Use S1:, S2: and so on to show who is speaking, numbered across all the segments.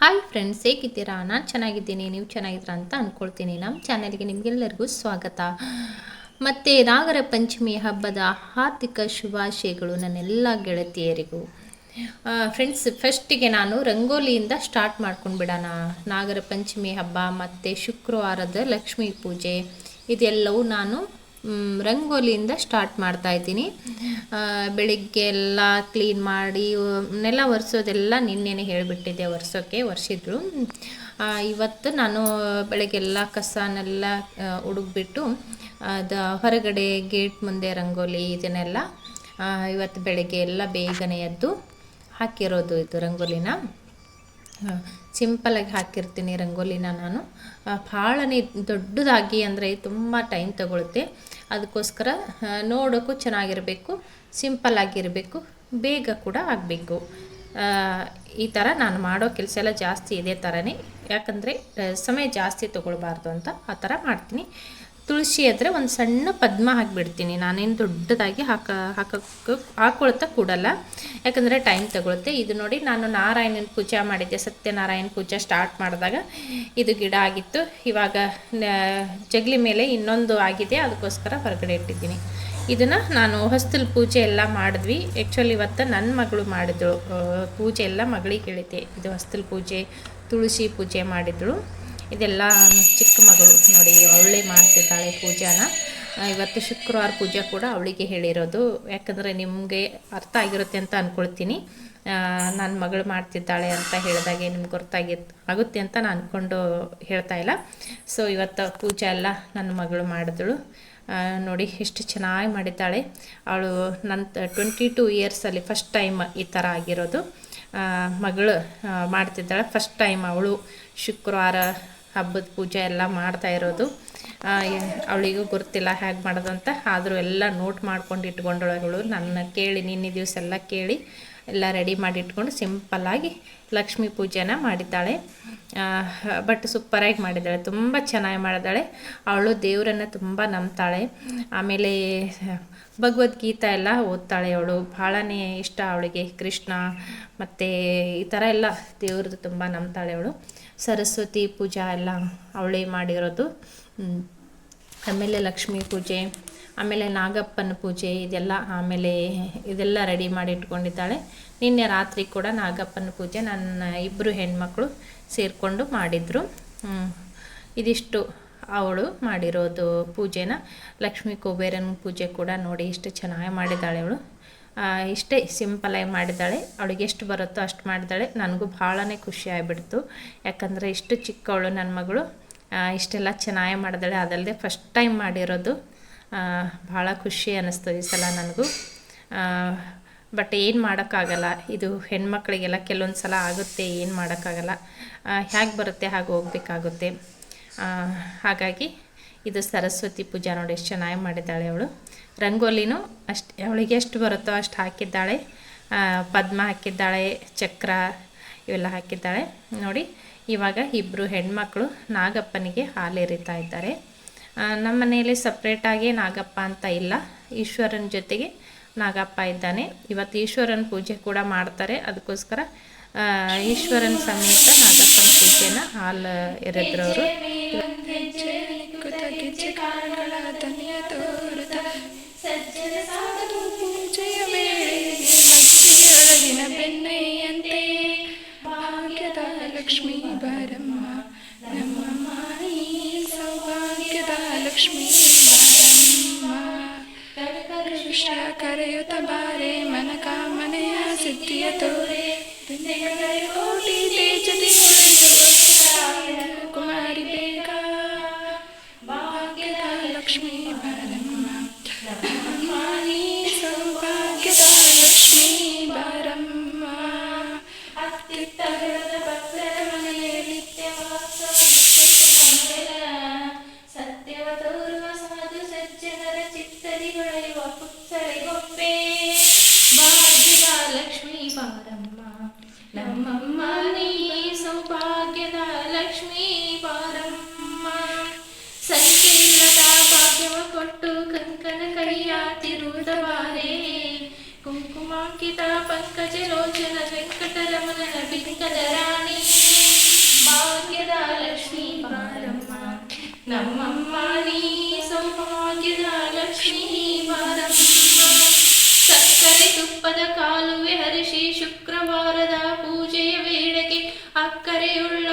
S1: Hi friends ಹೇಗಿದ್ದೀರಾ? ನಾನು ಚೆನ್ನಾಗಿದ್ದೀನಿ, ನೀವು ಚೆನ್ನಾಗಿದ್ದೀರಾ ಅಂತ ಅಂದ್ಕೊಳ್ತೀನಿ ನಮ್ಮ ಚಾನೆಲ್ಗೆ ನಿಮಗೆಲ್ಲರಿಗೂ ಸ್ವಾಗತ. ಮತ್ತು ನಾಗರ ಪಂಚಮಿ ಹಬ್ಬದ ಹಾರ್ದಿಕ ಶುಭಾಶಯಗಳು ನನ್ನೆಲ್ಲ ಗೆಳತಿಯರಿಗೂ. ಫ್ರೆಂಡ್ಸ್ ಫಸ್ಟಿಗೆ ನಾನು ರಂಗೋಲಿಯಿಂದ ಸ್ಟಾರ್ಟ್ ಮಾಡ್ಕೊಂಡು ಬಿಡೋಣ. ನಾಗರ ಪಂಚಮಿ ಹಬ್ಬ, ಮತ್ತು ಶುಕ್ರವಾರದ ಲಕ್ಷ್ಮೀ ಪೂಜೆ, ಇದೆಲ್ಲವೂ ನಾನು ರಂಗೋಲಿಯಿಂದ ಸ್ಟಾರ್ಟ್ ಮಾಡ್ತಾ ಇದ್ದೀನಿ. ಬೆಳಿಗ್ಗೆ ಎಲ್ಲ ಕ್ಲೀನ್ ಮಾಡಿ, ನೆಲ ಒರೆಸೋದೆಲ್ಲ ನಿನ್ನೆನೆ ಹೇಳಿಬಿಟ್ಟಿದ್ದೆ ಒರೆಸೋಕ್ಕೆ ಒರೆಸಿದ್ರು. ಇವತ್ತು ನಾನು ಬೆಳಗ್ಗೆಲ್ಲ ಕಸನೆಲ್ಲ ಹುಡುಕ್ಬಿಟ್ಟು ಅದು ಹೊರಗಡೆ ಗೇಟ್ ಮುಂದೆ ರಂಗೋಲಿ ಇದನ್ನೆಲ್ಲ ಇವತ್ತು ಬೆಳಗ್ಗೆ ಎಲ್ಲ ಬೇಗನೆ ಎದ್ದು ಹಾಕಿರೋದು ಇದು ರಂಗೋಲಿನ. ಸಿಂಪಲಾಗಿ ಹಾಕಿರ್ತೀನಿ ರಂಗೋಲಿನ ನಾನು. ಭಾಳ ಭಾಳನೇ ದೊಡ್ಡದಾಗಿ ಅಂದರೆ ತುಂಬ ಟೈಮ್ ತಗೊಳುತ್ತೆ. ಅದಕ್ಕೋಸ್ಕರ ನೋಡೋಕ್ಕೂ ಚೆನ್ನಾಗಿರಬೇಕು ಸಿಂಪಲ್ ಆಗಿರಬೇಕು ಬೇಗ ಕೂಡ ಆಗಬೇಕು. ಈ ಥರ ನಾನು ಮಾಡೋ ಕೆಲಸ ಎಲ್ಲ ಜಾಸ್ತಿ ಇದೇ ಥರನೇ ಯಾಕಂದರೆ ಸಮಯ ಜಾಸ್ತಿ ತೊಗೊಳ್ಬಾರ್ದು ಅಂತ ಆ ಥರ ಮಾಡ್ತೀನಿ. ತುಳಸಿ ಹತ್ರ ಒಂದು ಸಣ್ಣ ಪದ್ಮ ಹಾಕಿಬಿಡ್ತೀನಿ. ನಾನೇನು ದೊಡ್ಡದಾಗಿ ಹಾಕ ಹಾಕಕ್ಕೆ ಹಾಕೊಳ್ತಾ ಕೂಡಲ್ಲ. ಯಾಕಂದರೆ ಟೈಮ್ ತಗೊಳುತ್ತೆ. ಇದು ನೋಡಿ ನಾನು ನಾರಾಯಣನ ಪೂಜೆ ಮಾಡಿದ್ದೆ. ಸತ್ಯನಾರಾಯಣ ಪೂಜೆ ಸ್ಟಾರ್ಟ್ ಮಾಡಿದಾಗ ಇದು ಗಿಡ ಆಗಿತ್ತು. ಇವಾಗ ಜಗಲಿ ಮೇಲೆ ಇನ್ನೊಂದು ಆಗಿದೆ. ಅದಕ್ಕೋಸ್ಕರ ಹೊರಗಡೆ ಇಟ್ಟಿದ್ದೀನಿ. ಇದನ್ನು ನಾನು ಹೊಸ್ತಲ್ ಪೂಜೆ ಎಲ್ಲ ಮಾಡಿದ್ವಿ. ಆ್ಯಕ್ಚುಲಿ ಇವತ್ತು ನನ್ನ ಮಗಳು ಮಾಡಿದಳು ಪೂಜೆ ಎಲ್ಲ ಮಗಳಿಗೆ ಹೇಳಿದ್ದೆ. ಇದು ಹೊಸ್ತಲ್ ಪೂಜೆ, ತುಳಸಿ ಪೂಜೆ ಮಾಡಿದಳು ಇದೆಲ್ಲ ಚಿಕ್ಕ ಮಗಳು ನೋಡಿ, ಅವಳೇ ಮಾಡ್ತಿದ್ದಾಳೆ ಪೂಜಾನ. ಇವತ್ತು ಶುಕ್ರವಾರ ಪೂಜೆ ಕೂಡ ಅವಳಿಗೆ ಹೇಳಿರೋದು. ಯಾಕಂದರೆ ನಿಮಗೆ ಅರ್ಥ ಆಗಿರುತ್ತೆ ಅಂತ ಅಂದ್ಕೊಳ್ತೀನಿ ನನ್ನ ಮಗಳು ಮಾಡ್ತಿದ್ದಾಳೆ ಅಂತ ಹೇಳಿದಾಗೆ ನಿಮ್ಗೆ ಗೊತ್ತಾಗಿ, ಆಗುತ್ತೆ ಅಂತ ನಾನು ಅಂದ್ಕೊಂಡು ಹೇಳ್ತಾ ಇಲ್ಲ. ಸೊ ಇವತ್ತು ಪೂಜೆ ಎಲ್ಲ ನನ್ನ ಮಗಳು ಮಾಡಿದಳು. ನೋಡಿ, ಎಷ್ಟು ಚೆನ್ನಾಗಿ ಮಾಡಿದ್ದಾಳೆ. ಅವಳು ನನ್ನ ಟ್ವೆಂಟಿ ಟೂ ಇಯರ್ಸಲ್ಲಿ ಫಸ್ಟ್ ಟೈಮ್ ಈ ಥರ ಆಗಿರೋದು. ಮಗಳು ಮಾಡ್ತಿದ್ದಾಳೆ. ಫಸ್ಟ್ ಟೈಮ್ ಅವಳು ಶುಕ್ರವಾರ ಹಬ್ಬದ ಪೂಜೆ ಎಲ್ಲ ಮಾಡ್ತಾ ಇರೋದು. ಅವಳಿಗೂ ಗೊತ್ತಿಲ್ಲ ಹೇಗೆ ಮಾಡೋದು ಅಂತ. ಆದರೂ ಎಲ್ಲ ನೋಟ್ ಮಾಡ್ಕೊಂಡು ಇಟ್ಕೊಂಡಳು ನನ್ನ ಕೇಳಿ, ನಿನ್ನೆ ದಿವಸ ಎಲ್ಲ ಕೇಳಿ ಎಲ್ಲ ರೆಡಿ ಮಾಡಿ ಇಟ್ಕೊಂಡು ಸಿಂಪಲ್ಲಾಗಿ ಲಕ್ಷ್ಮೀ ಪೂಜೆನ ಮಾಡಿದ್ದಾಳೆ. ಬಟ್ ಸೂಪರಾಗಿ ಮಾಡಿದ್ದಾಳೆ. ತುಂಬ ಚೆನ್ನಾಗಿ ಮಾಡಿದ್ದಾಳೆ. ಅವಳು ದೇವರನ್ನು ತುಂಬ ನಂಬ್ತಾಳೆ. ಆಮೇಲೆ ಭಗವದ್ಗೀತಾ ಎಲ್ಲ ಓದ್ತಾಳೆ ಅವಳು. ಭಾಳನೇ ಇಷ್ಟ ಅವಳಿಗೆ. ಕೃಷ್ಣ ಮತ್ತು ಈ ಥರ ಎಲ್ಲ ದೇವ್ರದ್ದು ತುಂಬ ನಂಬ್ತಾಳೆ ಅವಳು. ಸರಸ್ವತಿ ಪೂಜಾ ಎಲ್ಲ ಅವಳೇ ಮಾಡಿರೋದು. ಆಮೇಲೆ ಲಕ್ಷ್ಮೀ ಪೂಜೆ, ಆಮೇಲೆ ನಾಗಪ್ಪನ ಪೂಜೆ, ಇದೆಲ್ಲ ಆಮೇಲೆ ಇದೆಲ್ಲ ರೆಡಿ ಮಾಡಿ ಇಟ್ಕೊಂಡಿದ್ದಾಳೆ. ನಿನ್ನೆ ರಾತ್ರಿ ಕೂಡ ನಾಗಪ್ಪನ ಪೂಜೆ ನನ್ನ ಇಬ್ಬರು ಹೆಣ್ಮಕ್ಳು ಸೇರಿಕೊಂಡು ಮಾಡಿದರು. ಇದಿಷ್ಟು ಅವಳು ಮಾಡಿರೋದು ಪೂಜೆನ. ಲಕ್ಷ್ಮೀ ಕುಬೇರನ ಪೂಜೆ ಕೂಡ ನೋಡಿ ಇಷ್ಟು ಚೆನ್ನಾಗಿ ಮಾಡಿದ್ದಾಳೆ ಅವಳು. ಇಷ್ಟೇ ಸಿಂಪಲಾಗಿ ಮಾಡಿದ್ದಾಳೆ. ಅವಳಿಗೆ ಎಷ್ಟು ಬರುತ್ತೋ ಅಷ್ಟು ಮಾಡಿದ್ದಾಳೆ. ನನಗೂ ಭಾಳನೇ ಖುಷಿ ಆಗಿಬಿಡ್ತು. ಯಾಕಂದರೆ ಇಷ್ಟು ಚಿಕ್ಕವಳು ನನ್ನ ಮಗಳು. ಇಷ್ಟೆಲ್ಲ ಚೆನ್ನಾಗಿ ಮಾಡಿದಾಳೆ. ಅದಲ್ಲದೆ ಫಸ್ಟ್ ಟೈಮ್ ಮಾಡಿರೋದು. ಭಾಳ ಖುಷಿ ಅನ್ನಿಸ್ತು ಈ ಸಲ ನನಗೂ. ಬಟ್ ಏನು ಮಾಡೋಕ್ಕಾಗಲ್ಲ. ಇದು ಹೆಣ್ಮಕ್ಳಿಗೆಲ್ಲ ಕೆಲವೊಂದು ಸಲ ಆಗುತ್ತೆ, ಏನು ಮಾಡೋಕ್ಕಾಗಲ್ಲ. ಹೇಗೆ ಬರುತ್ತೆ ಹಾಗೆ ಹೋಗ್ಬೇಕಾಗುತ್ತೆ. ಹಾಗಾಗಿ ಇದು ಸರಸ್ವತಿ ಪೂಜಾ ನೋಡಿ ಎಷ್ಟು ಚೆನ್ನಾಗಿ ಮಾಡಿದ್ದಾಳೆ ಅವಳು. ರಂಗೋಲಿನೂ ಅಷ್ಟು, ಅವಳಿಗೆ ಎಷ್ಟು ಬರುತ್ತೋ ಅಷ್ಟು ಹಾಕಿದ್ದಾಳೆ. ಪದ್ಮ ಹಾಕಿದ್ದಾಳೆ, ಚಕ್ರ ಇವೆಲ್ಲ ಹಾಕಿದ್ದಾಳೆ. ನೋಡಿ, ಇವಾಗ ಇಬ್ಬರು ಹೆಣ್ಮಕ್ಳು ನಾಗಪ್ಪನಿಗೆ ಹಾಲು ಎರಿತಾ ಇದ್ದಾರೆ. ನಮ್ಮ ಮನೆಯಲ್ಲಿ ಸಪ್ರೇಟಾಗಿ ನಾಗಪ್ಪ ಅಂತ ಇಲ್ಲ. ಈಶ್ವರನ ಜೊತೆಗೆ ನಾಗಪ್ಪ ಇದ್ದಾನೆ. ಇವತ್ತು ಈಶ್ವರನ ಪೂಜೆ ಕೂಡ ಮಾಡ್ತಾರೆ. ಅದಕ್ಕೋಸ್ಕರ ಈಶ್ವರನ ಸಮೇತ ನಾಗಪ್ಪನ ಪೂಜೆನ ಹಾಲು ಎರೆದ್ರು ಅವರು
S2: ಪೂಜೆಯ ವೇಳೆಗೆ ಭಕ್ತಿಯೊಳಗಿನ ಬೆಣ್ಣೆಯಂತೆ ಭಾಗ್ಯದ ಲಕ್ಷ್ಮೀ ಬರಮ್ಮ ನಮ್ಮ ಮಾಯಿ ಸೌಭಾಗ್ಯದ ಲಕ್ಷ್ಮೀ ಬರಮ್ಮ ಕೃಷ್ಣ ಕರೆಯುತ್ತ ಬಾರೆ ಮನ ಕಾಮನೆಯ ಸಿದ್ಧಿಯ ತೋರೆ ಬೆಣ್ಣೆಗಳ ಚಂದನ ಕೈಯ
S1: ತಿರುವುದವಾರೇ ಕುಂಕುಮಾಂಕಿತ ಪಂಕಜ ಲೋಚನ ವೆಂಕಟರಮಣನ ಪಿಂಕದ ರಾಣಿ ಭಾಗ್ಯದ ಲಕ್ಷ್ಮೀ ಬಾರಮ್ಮ ನಮ್ಮಮ್ಮ ನೀ ಸೌಭಾಗ್ಯದ ಲಕ್ಷ್ಮೀ ಬಾರಮ್ಮ ಸಕ್ಕರೆ ತುಪ್ಪದ ಕಾಲುವೆ ಹರಿಷಿ ಶುಕ್ರವಾರದ ಪೂಜೆಯ ವೇಳೆಗೆ ಅಕ್ಕರೆಯುಳ್ಳ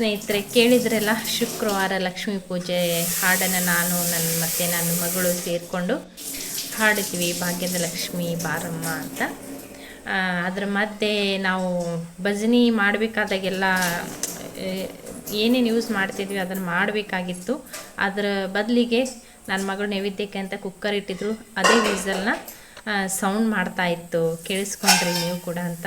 S1: ಸ್ನೇಹಿತರೆ, ಕೇಳಿದ್ರಲ್ಲ ಶುಕ್ರವಾರ ಲಕ್ಷ್ಮೀ ಪೂಜೆ, ಹಾಡನ್ನು ನಾನು ನನ್ನ ಮತ್ತು ನನ್ನ ಮಗಳು ಸೇರಿಕೊಂಡು ಹಾಡಿದ್ವಿ, ಭಾಗ್ಯದ ಲಕ್ಷ್ಮಿ ಬಾರಮ್ಮ ಅಂತ. ಅದರ ಮಧ್ಯೆ ನಾವು ಭಜನಿ ಮಾಡಬೇಕಾದಾಗೆಲ್ಲ ಏನೇನು ಯೂಸ್ ಮಾಡ್ತಿದ್ವಿ ಅದನ್ನು ಮಾಡಬೇಕಾಗಿತ್ತು. ಅದರ ಬದಲಿಗೆ ನನ್ನ ಮಗಳು ನೈವೇದ್ಯಕ್ಕೆ ಅಂತ ಕುಕ್ಕರ್ ಇಟ್ಟಿದ್ರು. ಅದೇ ವೀಸಲ್ನ ಸೌಂಡ್ ಮಾಡ್ತಾ ಇತ್ತು. ಕೇಳಿಸ್ಕೊಂಡ್ರಿ ನೀವು ಕೂಡ ಅಂತ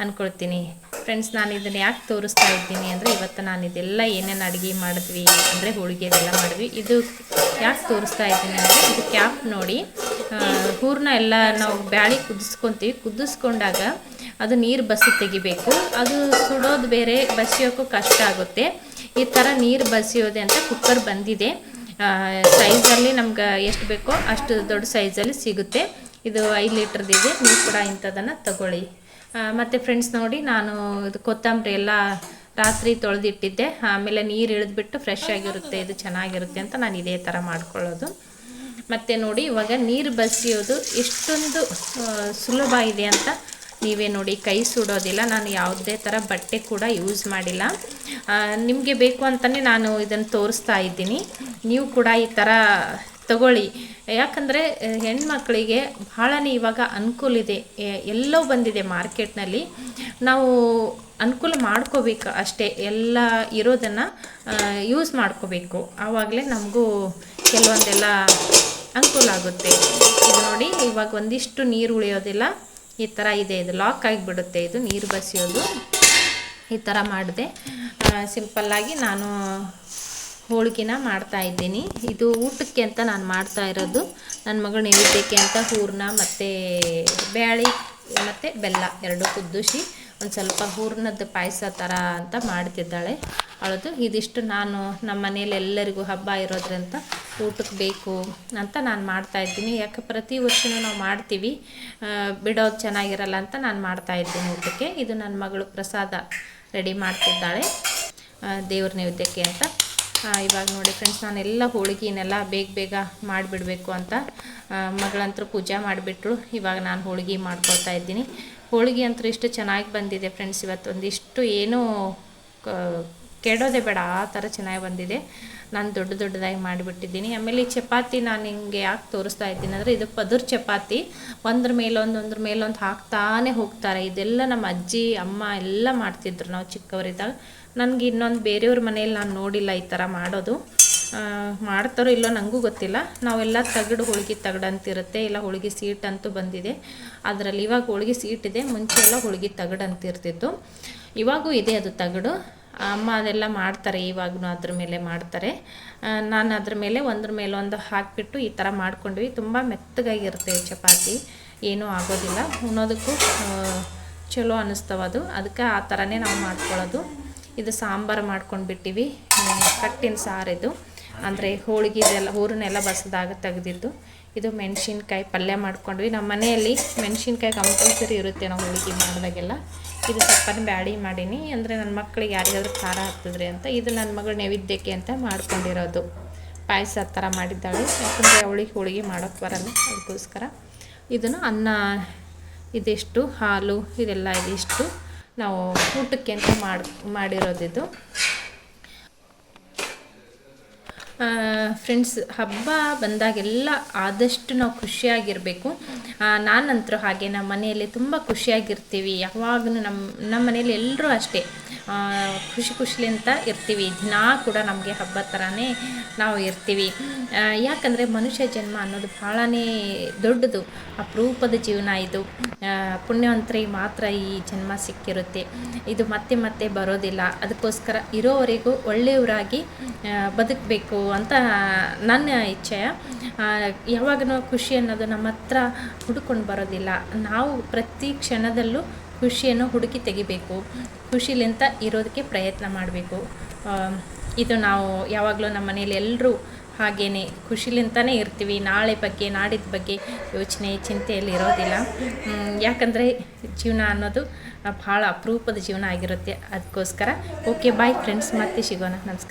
S1: ಅಂದ್ಕೊಳ್ತೀನಿ ಫ್ರೆಂಡ್ಸ್ ನಾನು ಇದನ್ನು ಯಾಕೆ ತೋರಿಸ್ತಾ ಇದ್ದೀನಿ ಅಂದರೆ ಇವತ್ತು ನಾನು ಇದೆಲ್ಲ ಏನೇನು ಅಡುಗೆ ಮಾಡಿದ್ವಿ ಅಂದರೆ ಹೋಳಿಗೆ ಇದೆಲ್ಲ ಮಾಡಿದ್ವಿ. ಇದು ಯಾಕೆ ತೋರಿಸ್ತಾ ಇದ್ದೀನಿ ಅಂದರೆ ಇದು ಕ್ಯಾಪ್ ನೋಡಿ. ಹೂರ್ನ ಎಲ್ಲ ನಾವು ಬ್ಯಾಳಿ ಕುದಿಸ್ಕೊತೀವಿ. ಕುದಿಸ್ಕೊಂಡಾಗ ಅದು ನೀರು ಬಸಿ ತೆಗಿಬೇಕು. ಅದು ಸುಡೋದು ಬೇರೆ ಬಸಿಯೋಕ್ಕೂ ಕಷ್ಟ ಆಗುತ್ತೆ. ಈ ಥರ ನೀರು ಬಸಿಯೋದೆ ಅಂತ ಕುಕ್ಕರ್ ಬಂದಿದೆ. ಸೈಜಲ್ಲಿ ನಮ್ಗೆ ಎಷ್ಟು ಬೇಕೋ ಅಷ್ಟು ದೊಡ್ಡ ಸೈಜಲ್ಲಿ ಸಿಗುತ್ತೆ. ಇದು ಐದು ಇದೆ. ನೀವು ಕೂಡ ಇಂಥದನ್ನು ತಗೊಳ್ಳಿ. ಮತ್ತು ಫ್ರೆಂಡ್ಸ್ ನೋಡಿ ನಾನು ಇದು ಕೊತ್ತಂಬರಿ ಎಲ್ಲ ರಾತ್ರಿ ತೊಳೆದಿಟ್ಟಿದ್ದೆ. ಆಮೇಲೆ ನೀರು ಇಳಿದ್ಬಿಟ್ಟು ಫ್ರೆಶ್ ಆಗಿರುತ್ತೆ, ಇದು ಚೆನ್ನಾಗಿರುತ್ತೆ ಅಂತ ನಾನು ಇದೇ ಥರ ಮಾಡ್ಕೊಳ್ಳೋದು. ಮತ್ತು ನೋಡಿ, ಇವಾಗ ನೀರು ಬಸಿಯೋದು ಎಷ್ಟೊಂದು ಸುಲಭ ಇದೆ ಅಂತ ನೀವೇ ನೋಡಿ, ಕೈ ಸುಡೋದಿಲ್ಲ. ನಾನು ಯಾವುದೇ ಥರ ಬಟ್ಟೆ ಕೂಡ ಯೂಸ್ ಮಾಡಿಲ್ಲ. ನಿಮಗೆ ಬೇಕು ಅಂತಲೇ ನಾನು ಇದನ್ನು ತೋರಿಸ್ತಾ ಇದ್ದೀನಿ. ನೀವು ಕೂಡ ಈ ಥರ ತಗೊಳ್ಳಿ. ಯಾಕಂದರೆ ಹೆಣ್ಮಕ್ಳಿಗೆ ಭಾಳನೇ ಇವಾಗ ಅನುಕೂಲ ಇದೆ. ಎಲ್ಲೋ ಬಂದಿದೆ ಮಾರ್ಕೆಟ್ನಲ್ಲಿ. ನಾವು ಅನುಕೂಲ ಮಾಡ್ಕೋಬೇಕು ಅಷ್ಟೇ. ಎಲ್ಲ ಇರೋದನ್ನು ಯೂಸ್ ಮಾಡ್ಕೋಬೇಕು. ಆವಾಗಲೇ ನಮಗೂ ಕೆಲವೊಂದೆಲ್ಲ ಅನುಕೂಲ ಆಗುತ್ತೆ. ಇದು ನೋಡಿ, ಇವಾಗ ಒಂದಿಷ್ಟು ನೀರು ಉಳಿಯೋದಿಲ್ಲ. ಈ ಥರ ಇದೆ. ಇದು ಲಾಕ್ ಆಗಿಬಿಡುತ್ತೆ. ಇದು ನೀರು ಬಸಿಯೋದು. ಈ ಥರ ಮಾಡಿದೆ. ಸಿಂಪಲ್ಲಾಗಿ ನಾನು ಹೋಳಿಗೆನ ಮಾಡ್ತಾ ಇದ್ದೀನಿ. ಇದು ಊಟಕ್ಕೆ ಅಂತ ನಾನು ಮಾಡ್ತಾ ಇರೋದು. ನನ್ನ ಮಗಳು ನೈವೇದ್ಯಕ್ಕೆ ಅಂತ ಹೂರಣ ಮತ್ತು ಬ್ಯಾಳಿ ಮತ್ತು ಬೆಲ್ಲ, ಎರಡು ಕುದ್ದುಸಿ, ಒಂದು ಸ್ವಲ್ಪ ಹೂರ್ಣದ ಪಾಯಸ ಥರ ಅಂತ ಮಾಡ್ತಿದ್ದಾಳೆ. ಅವಳದು. ಇದಿಷ್ಟು ನಾನು ನಮ್ಮ ಮನೇಲಿ ಎಲ್ಲರಿಗೂ ಹಬ್ಬ ಇರೋದ್ರಿಂದ ಊಟಕ್ಕೆ ಬೇಕು ಅಂತ ನಾನು ಮಾಡ್ತಾ ಇದ್ದೀನಿ. ಯಾಕೆ ಪ್ರತಿ ವರ್ಷವೂ ನಾವು ಮಾಡ್ತೀವಿ. ಬಿಡೋದು ಚೆನ್ನಾಗಿರಲ್ಲ ಅಂತ ನಾನು ಮಾಡ್ತಾ ಇದ್ದೀನಿ ಊಟಕ್ಕೆ. ಇದು ನನ್ನ ಮಗಳು ಪ್ರಸಾದ ರೆಡಿ ಮಾಡ್ತಿದ್ದಾಳೆ. ದೇವ್ರ ನೈವೇದ್ಯಕ್ಕೆ ಅಂತ. ಇವಾಗ ನೋಡಿ ಫ್ರೆಂಡ್ಸ್ ನಾನೆಲ್ಲ ಹೋಳಿಗೆನೆಲ್ಲ ಬೇಗ ಬೇಗ ಮಾಡಿಬಿಡಬೇಕು ಅಂತ ಮಗಳಂತರೂ ಮಗಳಂತೂ ಪೂಜೆ ಮಾಡಿಬಿಟ್ರು. ಇವಾಗ ನಾನು ಹೋಳಿಗೆ ಮಾಡ್ಕೊಳ್ತಾ ಇದ್ದೀನಿ. ಹೋಳಿಗೆ ಅಂತೂ ಇಷ್ಟು ಚೆನ್ನಾಗಿ ಬಂದಿದೆ ಫ್ರೆಂಡ್ಸ್ ಇವತ್ತು ಒಂದಿಷ್ಟು ಏನೂ ಕೆಡೋದೇ ಬೇಡ, ಆ ಥರ ಚೆನ್ನಾಗಿ ಬಂದಿದೆ. ನಾನು ದೊಡ್ಡ ದೊಡ್ಡದಾಗಿ ಮಾಡಿಬಿಟ್ಟಿದ್ದೀನಿ. ಆಮೇಲೆ ಈ ಚಪಾತಿ ನಾನು ಹಿಂಗೆ ಯಾಕೆ ತೋರಿಸ್ತಾ ಇದ್ದೀನಿ ಅಂದರೆ, ಇದು ಪದುರ್ ಚಪಾತಿ. ಒಂದ್ರ ಮೇಲೊಂದು ಒಂದ್ರ ಮೇಲೊಂದು ಹಾಕ್ತಾನೆ ಹೋಗ್ತಾರೆ. ಇದೆಲ್ಲ ನಮ್ಮ ಅಜ್ಜಿ, ಅಮ್ಮ ಎಲ್ಲ ಮಾಡ್ತಿದ್ರು ನಾವು ಚಿಕ್ಕವರಿದ್ದಾಗ. ನನಗೆ ಇನ್ನೊಂದು ಬೇರೆಯವ್ರ ಮನೇಲಿ ನಾನು ನೋಡಿಲ್ಲ ಈ ಥರ ಮಾಡೋದು. ಮಾಡ್ತಾರೋ ಇಲ್ಲೋ ನನಗೂ ಗೊತ್ತಿಲ್ಲ. ನಾವೆಲ್ಲ ತಗಡು ಹೋಳಿಗೆ ತಗಡು ಅಂತಿರುತ್ತೆ. ಇಲ್ಲ ಹೋಳಿಗೆ ಸೀಟ್ ಅಂತೂ ಬಂದಿದೆ. ಅದರಲ್ಲಿ ಇವಾಗ ಹೋಳಿಗೆ ಸೀಟ್ ಇದೆ. ಮುಂಚೆ ಎಲ್ಲ ಹೋಳಿಗೆ ತಗಡು ಅಂತಿರ್ತಿತ್ತು. ಇವಾಗೂ ಇದೆ ಅದು ತಗಡು. ಅಮ್ಮ ಅದೆಲ್ಲ ಮಾಡ್ತಾರೆ ಇವಾಗೂ ಅದ್ರ ಮೇಲೆ ಮಾಡ್ತಾರೆ. ನಾನು ಅದ್ರ ಮೇಲೆ ಒಂದ್ರ ಮೇಲೆ ಒಂದು ಹಾಕಿಬಿಟ್ಟು ಈ ಥರ ಮಾಡ್ಕೊಂಡ್ವಿ. ತುಂಬ ಮೆತ್ತಗಾಗಿರುತ್ತೆ ಚಪಾತಿ. ಏನೂ ಆಗೋದಿಲ್ಲ. ಉಣ್ಣೋದಕ್ಕೂ ಚಲೋ ಅನ್ನಿಸ್ತವದು ಅದಕ್ಕೆ ಆ ಥರನೇ ನಾವು ಮಾಡ್ಕೊಳ್ಳೋದು. ಇದು ಸಾಂಬಾರು ಮಾಡ್ಕೊಂಡು ಬಿಟ್ಟಿವಿ. ಕಟ್ಟಿನ ಸಾರಿದು ಅಂದರೆ ಹೋಳಿಗೆ ಇದೆಲ್ಲ ಹೂರನ್ನೆಲ್ಲ ಬಸದಾಗ ತೆಗೆದಿದ್ದು. ಇದು ಮೆಣಸಿನ್ಕಾಯಿ ಪಲ್ಯ ಮಾಡ್ಕೊಂಡ್ವಿ. ನಮ್ಮ ಮನೆಯಲ್ಲಿ ಮೆಣಸಿನ್ಕಾಯಿ ಕಂಪಲ್ಸರಿ ಇರುತ್ತೆ ನಾವು ಹೋಳಿಗೆ ಮಾಡಿದಾಗೆಲ್ಲ. ಇದು ಸ್ವಲ್ಪ ಬ್ಯಾಡಿ ಮಾಡೀನಿ. ಅಂದರೆ ನನ್ನ ಮಕ್ಕಳಿಗೆ ಯಾರಿಗಾದ್ರೂ ಖಾರ ಹಾಕ್ತಿದ್ರಿ ಅಂತ, ಇದು ನನ್ನ ಮಗಳು ನೈವೇದ್ಯಕ್ಕೆ ಅಂತ ಮಾಡ್ಕೊಂಡಿರೋದು. ಪಾಯಸ ಥರ ಮಾಡಿದ್ದಾಳೆ. ಯಾಕಂದರೆ ಅವಳಿಗೆ ಹೋಳಿಗೆ ಮಾಡೋಕ್ಕೆ ಬರಲ್ಲ, ಅದಕ್ಕೋಸ್ಕರ. ಇದನ್ನು ಅನ್ನ, ಇದಿಷ್ಟು, ಹಾಲು, ಇದೆಲ್ಲ ಇದಿಷ್ಟು ನಾವು ಊಟಕ್ಕೆ ಅಂತ ಮಾಡಿ ಮಾಡಿರೋದಿದು? ಫ್ರೆಂಡ್ಸ್ ಹಬ್ಬ ಬಂದಾಗೆಲ್ಲ ಆದಷ್ಟು ನಾವು ಖುಷಿಯಾಗಿರಬೇಕು. ನಾನಂತರೂ ಹಾಗೆ ನಮ್ಮ ಮನೆಯಲ್ಲಿ ತುಂಬ ಖುಷಿಯಾಗಿರ್ತೀವಿ. ಯಾವಾಗಲೂ ನಮ್ಮ ನಮ್ಮ ಮನೇಲಿ ಎಲ್ಲರೂ ಅಷ್ಟೇ. ಖುಷಿ ಖುಷಿಲಿಂತ ಇರ್ತೀವಿ. ದಿನ ಕೂಡ ನಮಗೆ ಹಬ್ಬ ಥರನೇ ನಾವು ಇರ್ತೀವಿ. ಯಾಕಂದರೆ ಮನುಷ್ಯ ಜನ್ಮ ಅನ್ನೋದು ಭಾಳನೇ ದೊಡ್ಡದು. ಅಪರೂಪದ ಜೀವನ ಇದು. ಪುಣ್ಯವಂತರಿಗೆ ಮಾತ್ರ ಈ ಜನ್ಮ ಸಿಕ್ಕಿರುತ್ತೆ. ಇದು ಮತ್ತೆ ಮತ್ತೆ ಬರೋದಿಲ್ಲ. ಅದಕ್ಕೋಸ್ಕರ ಇರೋವರೆಗೂ ಒಳ್ಳೆಯವರಾಗಿ ಬದುಕಬೇಕು. ಅಂತ ನನ್ನ ಇಚ್ಛೆ. ಯಾವಾಗಲೂ ಖುಷಿ ಅನ್ನೋದು ನಮ್ಮ ಹತ್ರ ಹುಡ್ಕೊಂಡು ಬರೋದಿಲ್ಲ. ನಾವು ಪ್ರತಿ ಕ್ಷಣದಲ್ಲೂ ಖುಷಿಯನ್ನು ಹುಡುಕಿ ತೆಗಿಬೇಕು. ಖುಷಿಲಿಂತ ಇರೋದಕ್ಕೆ ಪ್ರಯತ್ನ ಮಾಡಬೇಕು. ಇದು ನಾವು ಯಾವಾಗಲೂ ನಮ್ಮ ಮನೇಲಿ ಎಲ್ಲರೂ ಹಾಗೇ ಖುಷಿಲಿಂತಲೇ ಇರ್ತೀವಿ. ನಾಳೆ ಬಗ್ಗೆ, ನಾಡಿದ ಬಗ್ಗೆ ಯೋಚನೆ, ಚಿಂತೆಯಲ್ಲಿ ಇರೋದಿಲ್ಲ. ಯಾಕಂದರೆ ಜೀವನ ಅನ್ನೋದು ಭಾಳ ಅಪರೂಪದ ಜೀವನ ಆಗಿರುತ್ತೆ. ಅದಕ್ಕೋಸ್ಕರ ಓಕೆ, ಬಾಯ್ ಫ್ರೆಂಡ್ಸ್. ಮತ್ತೆ ಸಿಗೋಣ. ನಮಸ್ಕಾರ.